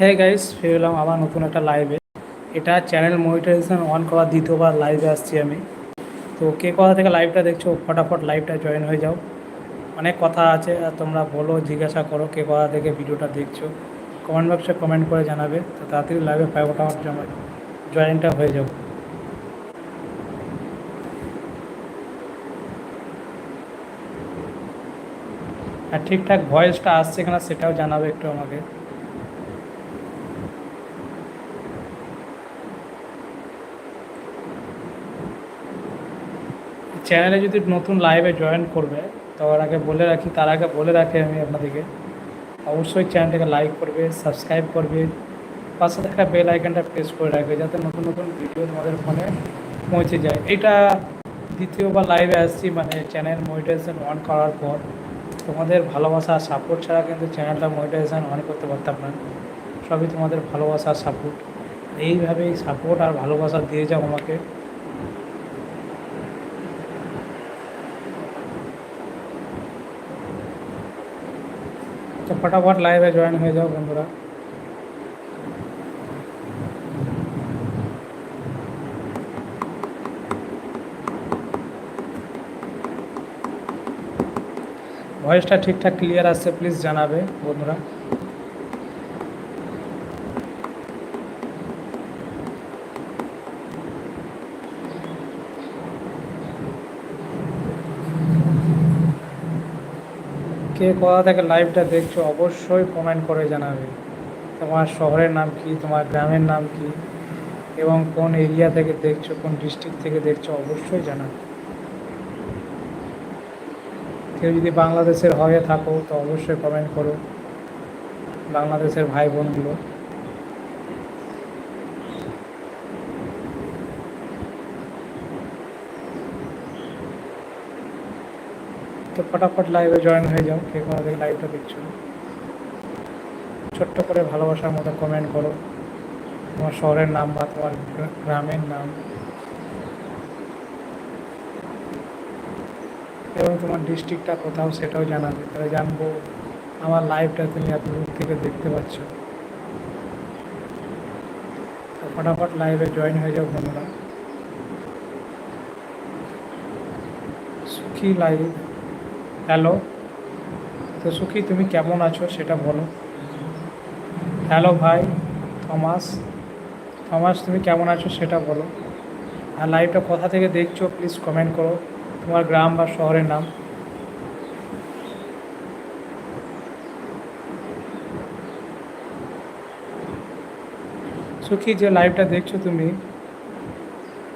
হ্যাঁ গাইস ফিরে এলাম আবার নতুন একটা লাইভে এটা চ্যানেল মনিটাইজেশন অন করার দ্বিতীয়বার লাইভে আসছি আমি। তো কে কোথা থেকে লাইভটা দেখছ, ফটাফট লাইভটা জয়েন হয়ে যাও। অনেক কথা আছে, আর তোমরা বলো, জিজ্ঞাসা করো কে কোথা থেকে ভিডিওটা দেখছ। কমেন্ট বক্সে কমেন্ট করে জানাবে, তো তাড়াতাড়ি লাইভে ফটাফট জয়েনটা হয়ে যাও। আর ঠিকঠাক ভয়েসটা আসছে কিনা সেটাও জানাবে একটু আমাকে। চ্যানেলে যদি নতুন লাইভে জয়েন করবে, তো ওর আগে বলে রাখি, তার আগে বলে রাখি আমি আপনাদেরকে, অবশ্যই চ্যানেলটাকে লাইক করবে সাবস্ক্রাইব করবে, পাশে থাকা বেল আইকনটা প্রেস করে রাখবে, যাতে নতুন নতুন ভিডিও তোমাদের ফোনে পৌঁছে যায়। এটা দ্বিতীয়বার লাইভে আসছি মানে চ্যানেল মনিটাইজেশন অন করার পর, তোমাদের ভালোবাসা সাপোর্ট ছাড়া কিন্তু চ্যানেলটা মনিটাইজেশন অন করতে পারতাম না। সবই তোমাদের ভালোবাসা সাপোর্ট এইভাবেই সাপোর্ট আর ভালোবাসা দিয়ে যাও আমাকে। তো ফটাফট লাইভে জয়েন হয়ে যাও বন্ধুরা ভয়েসটা ঠিকঠাক ক্লিয়ার আসছে প্লিজ জানাবে বন্ধুরা কে কোথা থেকে লাইভটা দেখছ, অবশ্যই কমেন্ট করে জানাবে। তোমার শহরের নাম কি, তোমার গ্রামের নাম কি, এবং কোন এরিয়া থেকে দেখছ, কোন ডিস্ট্রিক্ট থেকে দেখছ, অবশ্যই জানাবে। কেউ যদি বাংলাদেশের হয়ে থাকো, তো অবশ্যই কমেন্ট করো। বাংলাদেশের ভাই বোনগুলো তো ফটাফট লাইভে জয়েন হয়ে যাও কে কোথা থেকে লাইভটা দেখছ ছোট্ট করে ভালোবাসার মতো কমেন্ট করো। তোমার শহরের নাম বা তোমার গ্রামের নাম। এবং তোমার ডিস্ট্রিক্টটা কোথাও সেটাও জানাবে। তাহলে জানব আমার লাইভটা তুমি এত দূর থেকে দেখতে পাচ্ছ। ফটাফট লাইভে জয়েন হয়ে যাও বন্ধুরা। সুখী লাইভ হ্যালো তো সুখী তুমি কেমন আছো সেটা বলো। হ্যালো ভাই থমাস থমাস তুমি কেমন আছো সেটা বলো। আর লাইভটা কোথা থেকে দেখছ প্লিজ কমেন্ট করো। তোমার গ্রাম বা শহরের নাম। সুখী, যে লাইভটা দেখছ তুমি,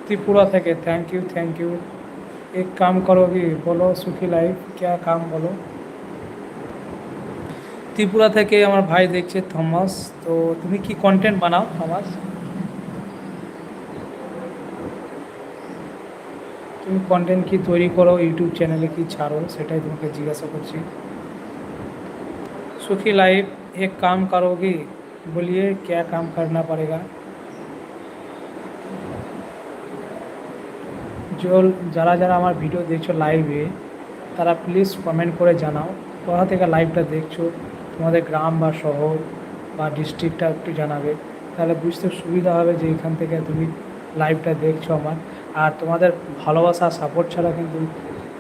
ত্রিপুরা থেকে। থ্যাংক ইউ থ্যাংক ইউ एक काम करोगी বলো সুখী লাইভ क्या काम বলো ত্রিপুরা থেকে আমার ভাই দেখছে থমাস তো তুমি কি কন্টেন্ট বানাও থমাস তুমি কন্টেন্ট কি তৈরি করো ইউটিউব চ্যানেলে কি ছাড়ো সেটাই তোমাকে জিজ্ঞাসা করছি सुखी लाइव एक काम करोगी बोलिए क्या काम करना पड़ेगा जो যারা যারা আমার ভিডিও দেখছ লাইভে তারা প্লিজ কমেন্ট করে জানাও। কোথা থেকে লাইভটা দেখছ? তোমাদের গ্রাম বা শহর বা ডিস্ট্রিক্টটা একটু জানাবে। তাহলে বুঝতে সুবিধা হবে যে এখান থেকে তুমি লাইভটা দেখছ আমার। আর তোমাদের ভালোবাসা সাপোর্ট ছাড়া কিন্তু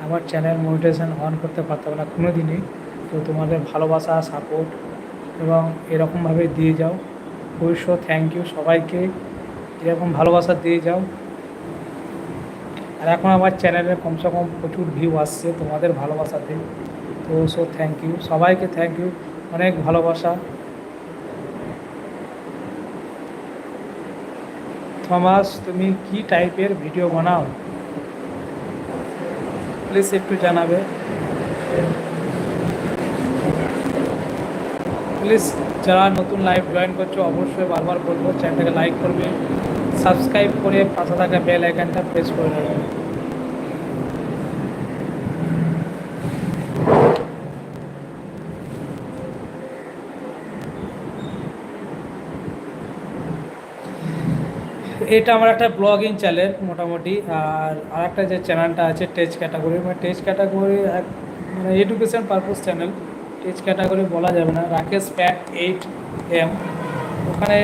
আমার চ্যানেল মনিটাইজেশন অন করতে পারতাম না কোনো দিনই তো তোমাদের ভালোবাসা সাপোর্ট এবং এরকমভাবে দিয়ে যাও। অবশ্য থ্যাংক ইউ সবাইকে। এরকম ভালোবাসা দিয়ে যাও। আর এখন আমার চ্যানেলে কমসে কম প্রচুর ভিউ আসছে তোমাদের ভালোবাসাতে তো সো থ্যাংক ইউ সবাইকে থ্যাংক ইউ অনেক ভালোবাসা। থমাস, তুমি কি টাইপের ভিডিও বানাও? প্লিজ একটু জানাবে। প্লিজ যারা নতুন লাইভ জয়েন করছ, অবশ্যই বারবার বলব চ্যানেলটাকে লাইক করবে। সাবস্ক্রাইব করে পাশে থাকা বেল আইকনটা প্রেস করে নেবে এটা আমার একটা ব্লগিং চ্যানেল মোটামুটি, আর আর একটা যে চ্যানেলটা আছে টেচ ক্যাটাগরি মানে টেচ ক্যাটাগরি এক মানে education purpose channel tech category বলা যাবে না রাকেশ প্যাট এইট এম ওখানে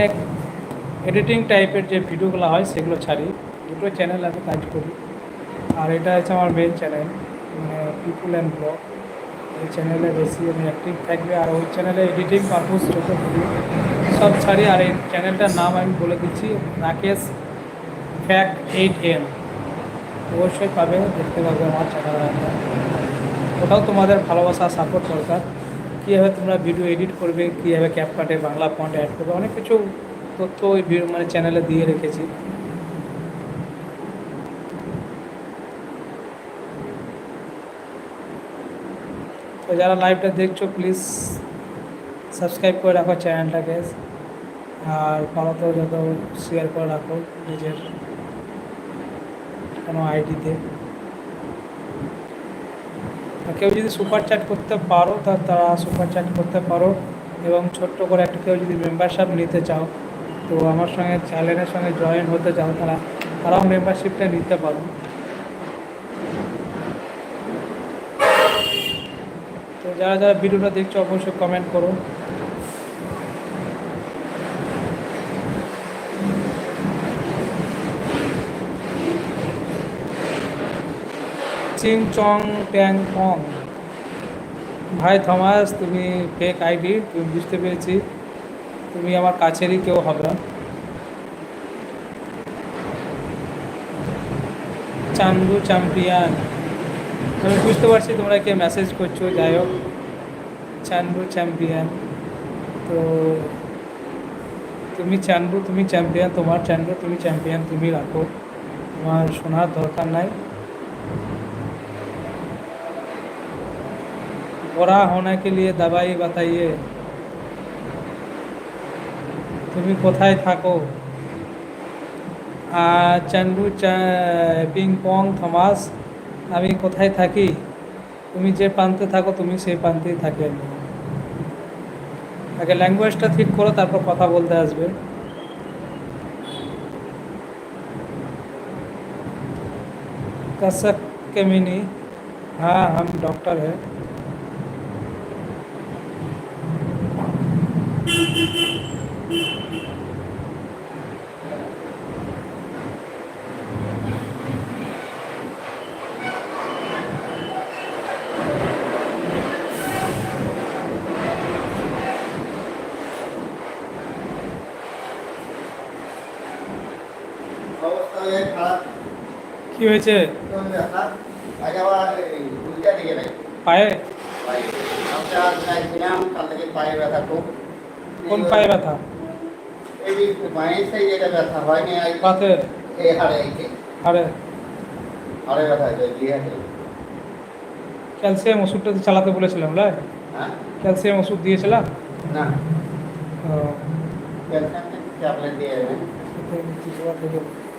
এডিটিং টাইপের যে ভিডিওগুলো হয়, সেগুলো ছাড়ি। দুটো চ্যানেল আমি কাজ করি। আর এটা হচ্ছে আমার মেন চ্যানেল মানে পিপুল অ্যান্ড ব্লগ এই চ্যানেলে বেশি আমি অ্যাক্টিভ থাকবে। আর ওই চ্যানেলে এডিটিং পারপোজ যত ভিডিও সব ছাড়ি। আর এই চ্যানেলটার নাম আমি বলে দিচ্ছি রাকেশ ফ্যাক এইট এম অবশ্যই পাবে, দেখতে পাবে আমার চ্যানেলটা ওটাও তোমাদের ভালোবাসা সাপোর্ট দরকার। কীভাবে তোমরা ভিডিও এডিট করবে, কীভাবে ক্যাপকাটে বাংলা ফন্ট অ্যাড করবে, অনেক কিছু তথ্য ওই মানে চ্যানেলে দিয়ে রেখেছি। তো যারা লাইভটা দেখছ প্লিজ সাবস্ক্রাইব করে রাখো চ্যানেলটাকে আর পারো তো যত শেয়ার করে রাখো নিজের কোনো আইডিতে কেউ যদি সুপার চ্যাট করতে পারো, তা তারা সুপার চ্যাট করতে পারো এবং ছোট্ট করে একটা কেউ যদি মেম্বারশিপ নিতে চাও তো আমার সঙ্গে চ্যানেলের সঙ্গে জয়েন হতে চাও তারা, তারাও মেম্বারশিপটা নিতে পারো। তো যারা যারা ভিডিওটা দেখছ, অবশ্যই কমেন্ট করো। চিং চং ট্যাং পং ভাই থমাস, তুমি ফেক আইডি তুমি বুঝতে পেরেছি। তুমি আমার কাছেরই কেউ হবে না চান্দু চ্যাম্পিয়ন আমি বুঝতে পারছি তোমরা কে মেসেজ করছো যাই হোক চান্দু চ্যাম্পিয়ন তো তুমি চান্দু তুমি চ্যাম্পিয়ন তোমার চান্দু তুমি চ্যাম্পিয়ন তুমি রাখো তোমার শোনার দরকার নাই बड़ा होने के लिए दवाई बताइए তুমি কোথায় থাকো আর চান্ডু চা- পিং পং থমাস আমি কোথায় থাকি তুমি যে প্রান্তে থাকো তুমি সেই প্রান্তেই থাকি আমি আগে ল্যাঙ্গুয়েজটা ঠিক করো তারপর কথা বলতে আসবে कसक के मिनी हाँ हम डॉक्टर हैं হয়েছে? পায়ে? কোন পায়ে ব্যথা? আজ হাড়ে। হাড়ে ব্যথা ক্যালসিয়াম ওষুধটা তো চালাতে বলেছিলাম লাই? ক্যালসিয়াম ওষুধ দিয়েছিলাম? না। ক্যালসিয়াম ট্যাবলেট দিয়ে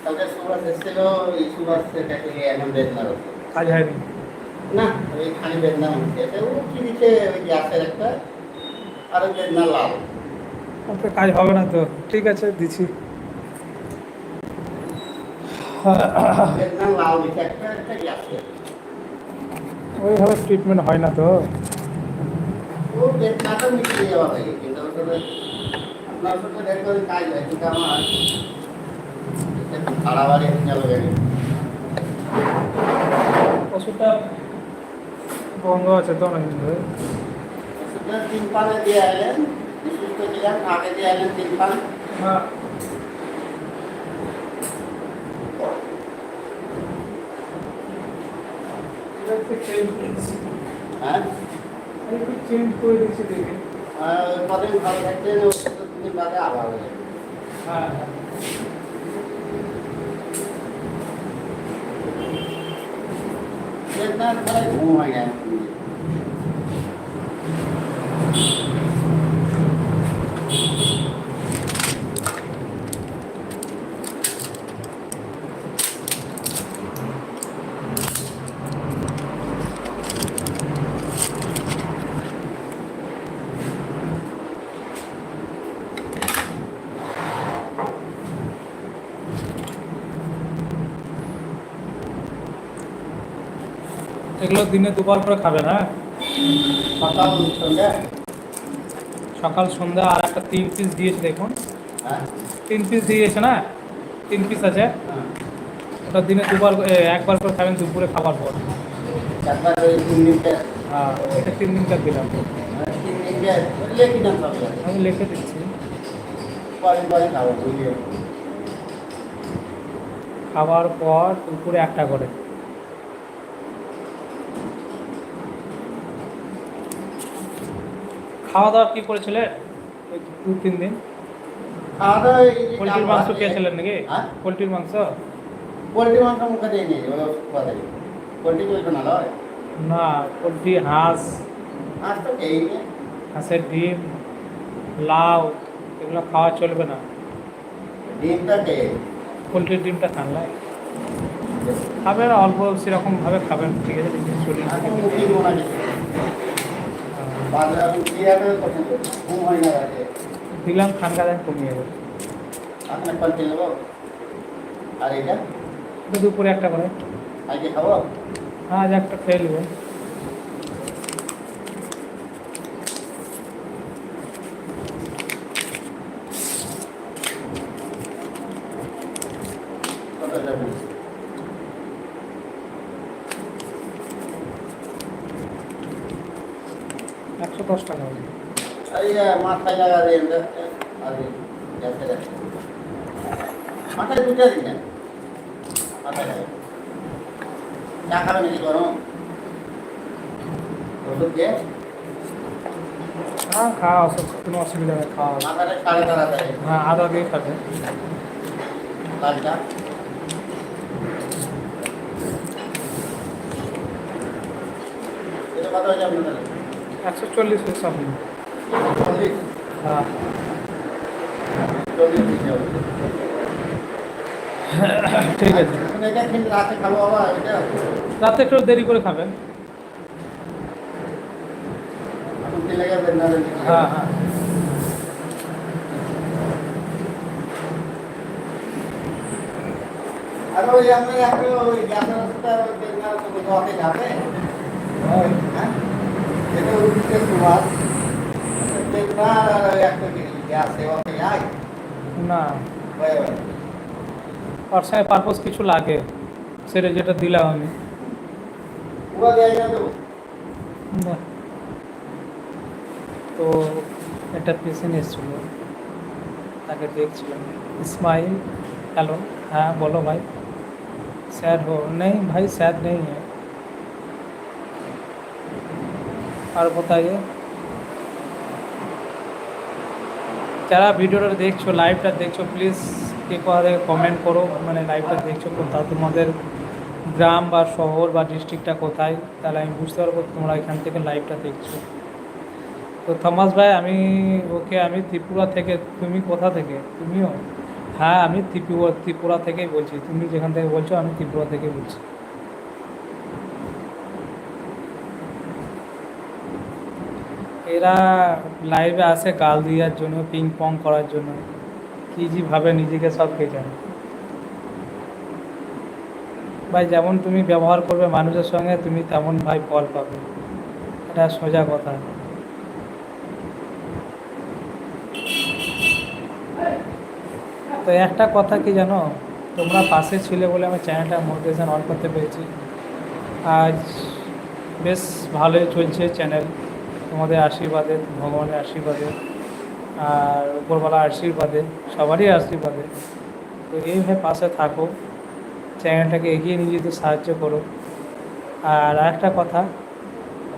কালকে সুভাষ এসেছিল এই সুভাষ এখন কাজ হয়নি? না ওই খালি বেদনা হচ্ছে ও কি দিচ্ছে ওই গ্যাসের একটা আর ওই বেদনা লাল। ওতে কাজ হবে না তো। ঠিক আছে দিছি ওইভাবে ট্রিটমেন্ট হয় না তো। আপনার সাথে কাজ হয় কিন্তু আমার একটু বাড়াবাড়ি হয়ে গেল গাড়ি ওষুধটা বন্ধ আছে তো অনেকদিন ধরে ওষুধটা তিন পানে দিয়ে এলেন সুস্থ ছিলাম আগে দিয়ে এলেন তিন পান হ্যাঁ হ্যাঁ চেঞ্জ করে দিচ্ছি দেখি আর ওই কদিন ভালো থাকতেন ওষুধ দুদিন বাদে আবার হয়ে যাবে হ্যাঁ বেদনার পরে দিনে দুবার করে খাবে না? সকাল সন্ধ্যা সকাল সন্ধ্যা আর একটা তিন পিস দিয়েছে দেখুন। হ্যাঁ। তিন পিস দিয়েছে না? তিন পিস আছে? হ্যাঁ। ওটা দিনে দুবার একবার করে খাবেন দুপুরে খাবার পর। তিন দিনটা হ্যাঁ এটা তিন দিলাম। মানে আমি লিখে দিচ্ছি। খাবার পর দুপুরে একটা করে। খাওয়া দাওয়া কি করেছিলে? ওই দু তিন দিন। খাওয়া দাওয়া পোলট্রির মাংস খেয়েছিলেন নাকি? হ্যাঁ? পোলট্রির মাংস? পোলট্রি মাংস মুখে দিয়ে পোলট্রি চলবে না লয় না পোলট্রি হাঁস। আজ তো খেয়েই হাঁসের ডিম লাউ এগুলো খাওয়া চলবে না। ডিমটা খেয়ে পোলট্রির ডিমটা খান না খাবেন অল্প সেরকমভাবে খাবেন ঠিক আছে দেখবেন দিলাম ঠান্ডা দেন কমিয়ে যাবে আপনি পাল্টে নেব আর এটা এটা দুপুরে একটা করে আজকে খাব হ্যাঁ আজ একটা খেয়ে নেবেন একশো দশ টাকা হবে মাথায় লাগা দিয়ে মাথায় দুটো দিন মাথায় লাগা। চা খাবে নাকি গরম? ওষুধ দিয়ে? হ্যাঁ খাওয়া কোনো অসুবিধা নেই খাওয়া হ্যাঁ আদা দিয়ে খাবে। লাল এটা কত হয়ে তাহলে একশো চল্লিশ হ্যাঁ ঠিক আছে। রাতে একটু দেরি করে খাবেন। হ্যাঁ হ্যাঁ। আর ওই আপনি ওই গ্যাসের ওষুধটা ওই ওষুধ খাওয়াতে যাবে হ্যাঁ? એટલે એવી રીતે સુવાસ ના ના એક গ্যাস সেবাতে আয় না আর স্যার পারপোজ কিছু লাগে সেটা যেটা দিলাম আমি পুরো দেয়া যাবে না তো একটা পেশেন্ট এসেছিল তাকে দেখছিলাম ইসমাইল হ্যালো হ্যাঁ বলো ভাই স্যার हो नहीं भाई सैड नहीं है আর কোথায় যারা ভিডিওটা দেখছ লাইভটা দেখছ প্লিজ কে কোথা কমেন্ট করো। মানে লাইভটা দেখছ কোথাও তোমাদের গ্রাম বা শহর বা ডিস্ট্রিক্টটা কোথায়? তাহলে আমি বুঝতে পারব তোমরা এখান থেকে লাইভটা দেখছ। তো থমাস ভাই, আমি, ওকে আমি ত্রিপুরা থেকে, তুমি কোথা থেকে? তুমিও? হ্যাঁ আমি ত্রিপুরা ত্রিপুরা থেকেই বলছি। তুমি যেখান থেকে বলছো, আমি ত্রিপুরা থেকে বলছি। এরা লাইভে আসে গাল দেওয়ার জন্য পিং পং করার জন্য। কী যে ভাবে নিজেকে সব কে জানে ভাই, যেমন তুমি ব্যবহার করবে মানুষের সঙ্গে, তুমি তেমন ভাই ফল পাবে। এটা সোজা কথা। তো একটা কথা কি জানো? তোমরা পাশে ছিলে বলে আমি চ্যানেলটা মোটিভেশন অন করতে পেরেছি। আজ বেশ ভালোই চলছে চ্যানেল তোমাদের আশীর্বাদে, ভগবানের আশীর্বাদে, আর উপরওয়ালার আশীর্বাদে, সবারই আশীর্বাদে। তো এইভাবে পাশে থাকো, চ্যানেলটাকে এগিয়ে নিয়ে যেতে সাহায্য করো। আর আরেকটা কথা,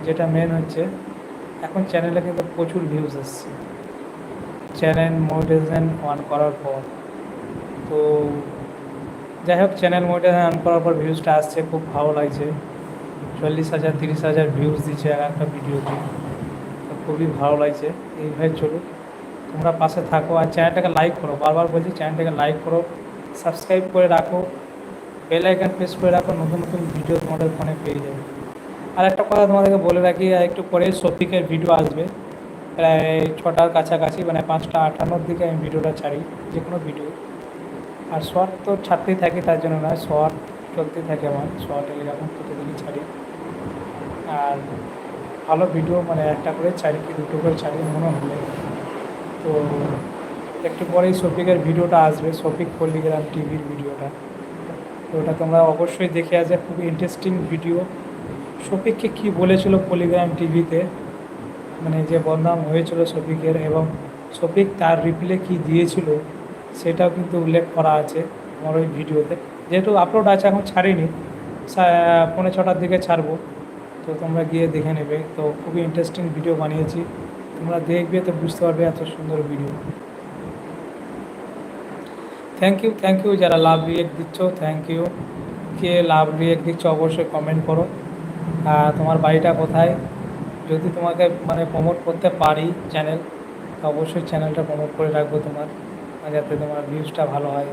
যেটা মেন হচ্ছে, এখন চ্যানেলে কিন্তু প্রচুর ভিউজ এসছে চ্যানেল মোটিভেশন অন করার পর। তো যাই হোক চ্যানেল মোটিভেশন অন করার পর ভিউজটা আসছে, খুব ভালো লাগছে। চল্লিশ হাজার, তিরিশ হাজার ভিউজ দিচ্ছে এক একটা ভিডিওতে খুবই ভালো লাগছে। এইভাবে চলুক তোমরা পাশে থাকো আর চ্যানেলটাকে লাইক করো। বারবার বলছি, চ্যানেলটাকে লাইক করো সাবস্ক্রাইব করে রাখো বেল আইকন প্রেস করে রাখো, নতুন নতুন ভিডিও তোমাদের ফোনে পেয়ে যাবে। আর একটা কথা তোমাদেরকে বলে রাখি, আর একটু পরে শফিকের ভিডিও আসবে। প্রায় ছটার কাছাকাছি মানে পাঁচটা আটান্নর দিকে আমি ভিডিওটা ছাড়ি যে কোনো ভিডিও আর শর্ট তো ছাড়তেই থাকি, তার জন্য নয় শর্ট চলতেই থাকে আমার শর্ট এরকম প্রতিদিনই ছাড়ি। আর ভালো ভিডিও মানে একটা করে ছাড়ি কি দুটো করে ছাড়ি মনে হলে তো একটু পরেই শফিকের ভিডিওটা আসবে, শফিক পল্লিগ্রাম টিভির ভিডিওটা। তো ওটা তোমরা অবশ্যই দেখে আসবে খুব ইন্টারেস্টিং ভিডিও শফিককে কি বলেছিল পলিগ্রাম টিভিতে? মানে যে বদনাম হয়েছিল শফিকের এবং শফিক তার রিপ্লে কি দিয়েছিল, সেটাও কিন্তু উল্লেখ করা আছে আমার ওই ভিডিওতে। যেহেতু আপলোড আছে, এখন ছাড়িনি। পৌনে ছটার দিকে ছাড়বো। তো তোমরা গিয়ে দেখে নেবে। তো খুবই ইন্টারেস্টিং ভিডিও বানিয়েছি। তোমরা দেখবে তো বুঝতে পারবে এত সুন্দর video thank you thank you যারা লাভ রিয়েক্ট দিচ্ছ থ্যাংক ইউ কে লাভ রিয়েক্ট দিচ্ছ অবশ্যই কমেন্ট করো। আর তোমার বাড়িটা কোথায়? যদি তোমাকে মানে প্রমোট করতে পারি চ্যানেল তো অবশ্যই চ্যানেলটা প্রমোট করে রাখব তোমার। যাতে তোমার ভিউজটা ভালো হয়।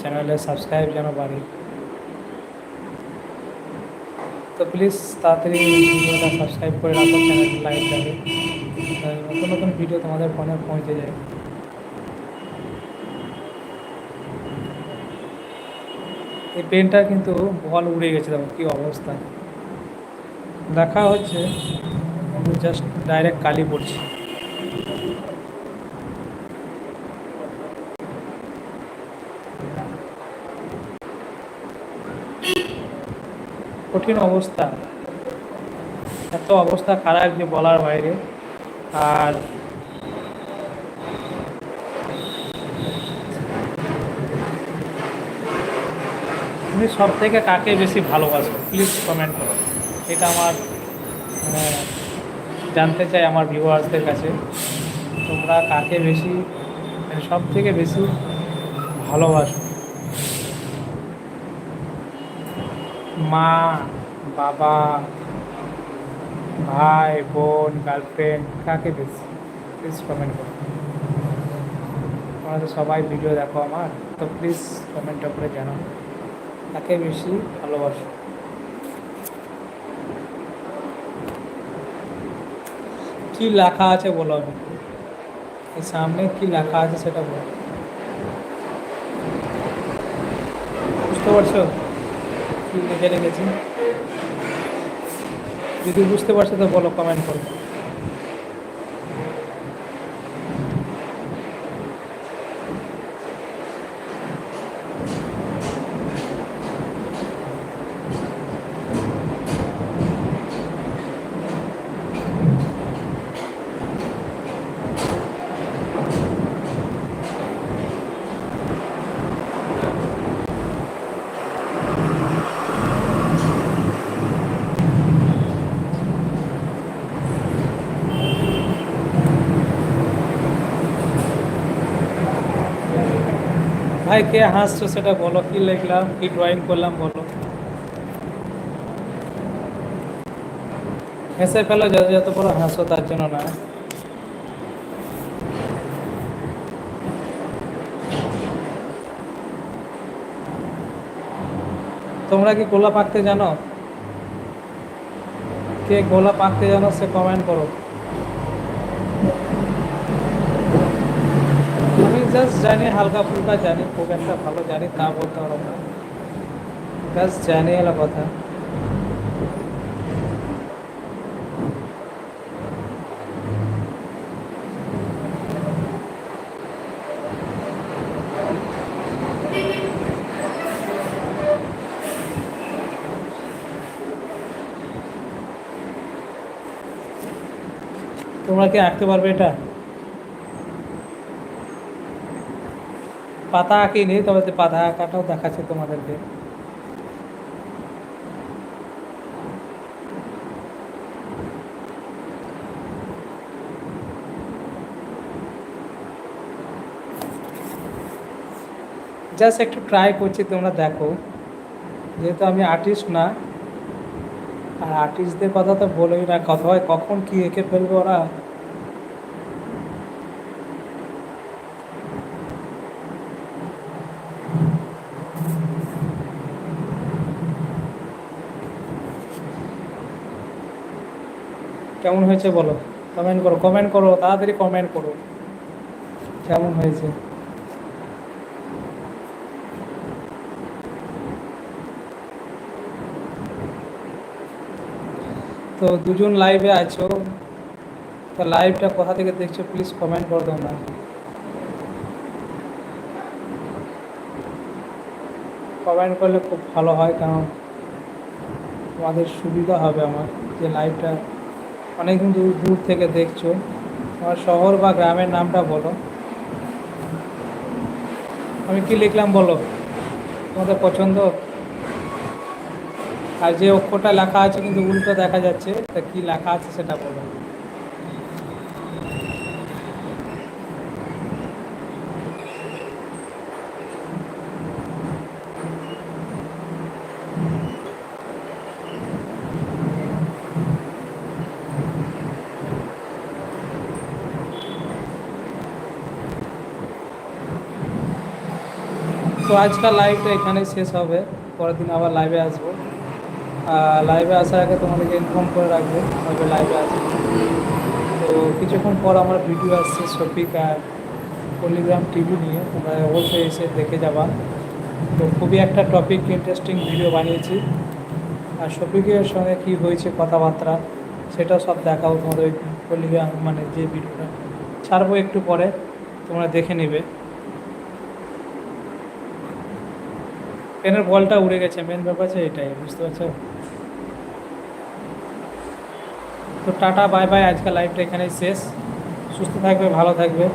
চ্যানেলে সাবস্ক্রাইব যেন বাড়ে। তো প্লিজ তাড়াতাড়ি ভিডিওটা সাবস্ক্রাইব করে রাখো চ্যানেল লাইক দেবে নতুন নতুন ভিডিও তোমাদের ফোনে পৌঁছে যায়। এই পেনটা কিন্তু বল উড়ে গেছে, দেখো কী অবস্থা। দেখা হচ্ছে জাস্ট ডাইরেক্ট কালি পড়ছি। কঠিন অবস্থা। এত অবস্থা খারাপ যে বলার বাইরে। আর তুমি সব থেকে কাকে বেশি ভালোবাসো? প্লিজ কমেন্ট করো। এটা আমার মানে জানতে চাই আমার ভিউয়ার্সদের কাছে। তোমরা কাকে বেশি মানে সব থেকে বেশি ভালোবাসো? মা, বাবা, ভাই, বোন গার্লফ্রেন্ড কাকে বেশি? প্লিজ কমেন্ট করো। তোমরা তো সবাই ভিডিও দেখো আমার, তো প্লিজ কমেন্টটা করে জানাও। কাকে বেশি ভালোবাসো? কি লেখা আছে বলো আমি এই সামনে কি লেখা আছে সেটা বলো। বুঝতে পারছ? লিখে রেখেছি যদি বুঝতে পারছ তো বলো কমেন্ট করো। ভাই কে হাসছো সেটা বলো, কি লিখলাম, কি ড্রয়িং করলাম বলো। হেসে ফেলো যত যত বড় হাসো তার জন্য না। তোমরা কি গোলাপ আঁকতে জানো? কে গোলাপ আঁকতে জানো সে কমেন্ট করো আমি জাস্ট জানি হালকা ফুলকা জানি, খুব একটা ভালো জানি তা বলতে পারব না। জাস্ট জানি এলা কথা। তোমরা কি আঁকতে পারবে এটা? পাতা আঁকিনি তবে পাতা আঁকাটাও দেখাচ্ছে তোমাদেরকে। জাস্ট একটু ট্রাই করছি, তোমরা দেখো। যেহেতু আমি আর্টিস্ট না, আর আর্টিস্টদের কথা তো বলোই না কথা হয়, কখন কি এঁকে ফেলবে ওরা? কেমন হয়েছে বলো? কমেন্ট করো কমেন্ট করো, তাড়াতাড়ি কমেন্ট করো। কেমন হয়েছে? তো দুজন লাইভে আছো, তো লাইভটা কোথা থেকে দেখছ প্লিজ কমেন্ট করে দাও না। কমেন্ট করলে খুব ভালো হয়, কারণ তোমাদের সুবিধা হবে আমার যে লাইভটা অনেক দূর দূর থেকে দেখছ। তোমার শহর বা গ্রামের নামটা বলো। আমি কি লিখলাম বলো? তোমাদের পছন্দ? আর যে অক্ষরটা লেখা আছে কিন্তু উল্টো দেখা যাচ্ছে, তা কি লেখা আছে সেটা বলো। তো আজকাল লাইভটা এখানে শেষ হবে। পরের দিন আবার লাইভে আসব। লাইভে আসার আগে তোমাদেরকে ইনফর্ম করে রাখব কবে লাইভে আসব। তো কিছুক্ষণ পর আমার ভিডিও আসছে শফিক আর পলিগ্রাম টিভি নিয়ে। তোমরা অবশ্যই এসে দেখে যাবা। তো খুবই একটা টপিক ইন্টারেস্টিং ভিডিও বানিয়েছি। আর শফিকের সঙ্গে কী হয়েছে কথাবার্তা সেটা সব দেখাবো তোমাদের পলিগ্রাম মানে যে ভিডিওটা ছাড়বো একটু পরে, তোমরা দেখে নেবে। পেনের বলটা উড়ে গেছে মেন ব্যাপার আছে এটাই, বুঝতে পারছ? তো টাটা বাই বাই আজকে লাইভটা এখানেই শেষ। সুস্থ থাকবে, ভালো থাকবে।